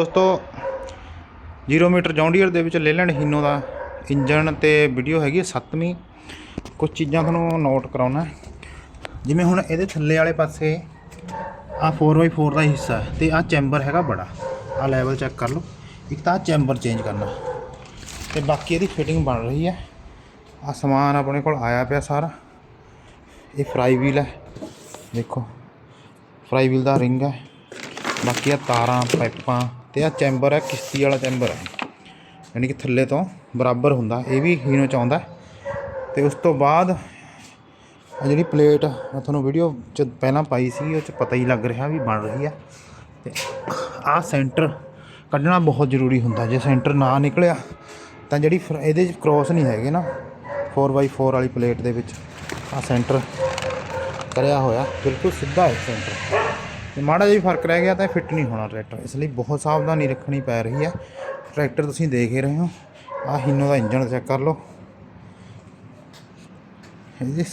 ਦੋਸਤੋ 0 metre John Deere ਦੇ ਵਿੱਚ ਲੇਲੈਂਡ ਹੀਨੋ ਦਾ ਇੰਜਨ ਤੇ ਵੀਡੀਓ ਹੈਗੀ 7ਵੀਂ ਕੁਝ ਚੀਜ਼ਾਂ ਤੁਹਾਨੂੰ ਨੋਟ ਕਰਾਉਣਾ ਜਿਵੇਂ ਹੁਣ ਇਹਦੇ ਥੱਲੇ ਵਾਲੇ ਪਾਸੇ ਆ 4x4 ਦਾ ਹਿੱਸਾ ਹੈ ਤੇ ਆ ਚੈਂਬਰ ਹੈਗਾ ਬੜਾ। ਆ ਲੈਵਲ ਚੈੱਕ ਕਰ ਲਓ। ਇੱਕ ਤਾਂ ਚੈਂਬਰ ਚੇਂਜ ਕਰਨਾ। ਤੇ ਬਾਕੀ ਇਹਦੀ ਫਿਟਿੰਗ ਬਣ ਰਹੀ ਹੈ। ਆ ਸਮਾਨ ਆਪਣੇ ਕੋਲ ਆਇਆ ਪਿਆ ਸਾਰਾ। ਇਹ ਫਰਾਈ ਵੀਲ ਹੈ। ਦੇਖੋ। ਫਰਾਈ ਵੀਲ ਦਾ ਰਿੰਗ ਹੈ। ਬਾਕੀ ਆ ਤਾਰਾਂ, ਪਾਈਪਾਂ ਤੇ ਆ ਚੈਂਬਰ ਹੈ ਕਿਸ਼ਤੀ ਵਾਲਾ ਚੈਂਬਰ ਹੈ ਯਾਨੀ ਕਿ ਥੱਲੇ ਤੋਂ ਬਰਾਬਰ ਹੁੰਦਾ, ਇਹ ਵੀ ਹੀਨੋ ਚ ਆਉਂਦਾ। ਹੈ। ਤੇ ਉਸ ਤੋਂ ਬਾਅਦ ਆ ਜਿਹੜੀ ਪਲੇਟ ਮੈਂ ਤੁਹਾਨੂੰ ਵੀਡੀਓ ਚ ਪਹਿਲਾਂ ਪਾਈ ਸੀ, ਉਹ ਚ ਪਤਾ ਹੀ ਲੱਗ ਰਿਹਾ ਵੀ ਬਣ ਰਹੀ ਹੈ ਤੇ ਆਹ ਸੈਂਟਰ ਕੱਢਣਾ ਬਹੁਤ ਜ਼ਰੂਰੀ ਹੁੰਦਾ, ਜੇ ਸੈਂਟਰ ਨਾ ਨਿਕਲਿਆ, ਤਾਂ ਜਿਹੜੀ ਫਰ- ਇਹਦੇ ਚ ਕ੍ਰੋਸ ਨਹੀਂ ਹੈਗੇ ਨਾ। 4x4 ਵਾਲੀ ਪਲੇਟ ਦੇ ਵਿੱਚ ਆਹ ਸੈਂਟਰ ਕਰਿਆ ਹੋਇਆ, ਬਿਲਕੁਲ ਸਿੱਧਾ ਹੈ ਸੈਂਟਰ ਤੇ ਮਾੜਾ ਜਿਹਾ ਫ਼ਰਕ ਰਹਿ ਗਿਆ ਤਾਂ ਇਹ ਫਿੱਟ ਨਹੀਂ ਹੋਣਾ ਟਰੈਕਟਰ ਇਸ ਲਈ ਬਹੁਤ ਸਾਵਧਾਨੀ ਰੱਖਣੀ ਪੈ ਰਹੀ ਹੈ। ਟਰੈਕਟਰ ਤੁਸੀਂ ਦੇਖ ਹੀ ਰਹੇ ਹੋ। ਆਹ ਹੀਨੋ ਦਾ ਇੰਜਨ ਚੈੱਕ ਕਰ ਲਓ। ਇਹ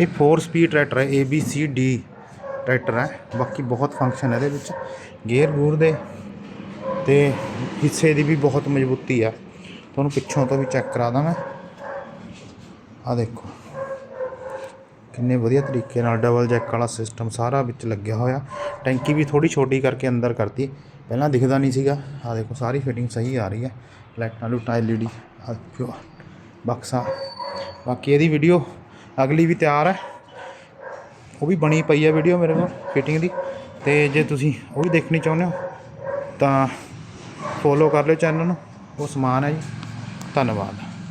ਇਹ 4 ਸਪੀਡ ਟਰੈਕਟਰ ਹੈ। A, B, C, D tractor ਹੈ। ਬਾਕੀ ਬਹੁਤ ਫੰਕਸ਼ਨ ਹੈ ਇਹਦੇ ਵਿੱਚ। ਗੇਅਰ ਗੂਰ ਦੇ ਤੇ ਹਿੱਸੇ ਦੀ ਵੀ ਬਹੁਤ ਮਜ਼ਬੂਤੀ ਆ। ਤੁਹਾਨੂੰ ਪਿੱਛੋਂ ਤੋਂ ਵੀ ਚੈੱਕ ਕਰਾ ਦਾਂ ਮੈਂ। ਆ ਦੇਖੋ। ਕਿੰਨੇ ਵਧੀਆ ਤਰੀਕੇ ਨਾਲ ਡਬਲ ਜੈਕ ਵਾਲਾ ਸਿਸਟਮ ਸਾਰਾ ਵਿੱਚ ਲੱਗਿਆ ਹੋਇਆ। ਟੈਂਕੀ ਵੀ ਥੋੜੀ ਛੋਟੀ ਕਰਕੇ ਅੰਦਰ ਕਰਤੀ। ਪਹਿਲਾਂ ਦਿਖਦਾ ਨਹੀਂ ਸੀਗਾ। ਆ ਦੇਖੋ, ਸਾਰੀ ਫਿਟਿੰਗ ਸਹੀ ਆ ਰਹੀ ਹੈ। ਲਾਈਟਾਂ ਲੂਟਾਂ ਐਲਈਡੀ ਬਕਸਾ ਬਾਕੀ ਇਹਦੀ ਵੀਡੀਓ ਅਗਲੀ ਵੀ ਤਿਆਰ ਹੈ। ਉਹ ਵੀ ਬਣੀ ਪਈ ਹੈ ਵੀਡੀਓ ਮੇਰੇ ਕੋਲ ਫਿਟਿੰਗ ਦੀ। ਤੇ ਜੇ ਤੁਸੀਂ ਉਹ ਵੀ ਦੇਖਣੀ ਚਾਹੁੰਦੇ ਹੋ, ਤਾਂ ਫੋਲੋ ਕਰ ਲਿਓ ਚੈਨਲ ਨੂੰ। ਉਹ ਸਮਾਨ ਹੈ ਜੀ। ਧੰਨਵਾਦ।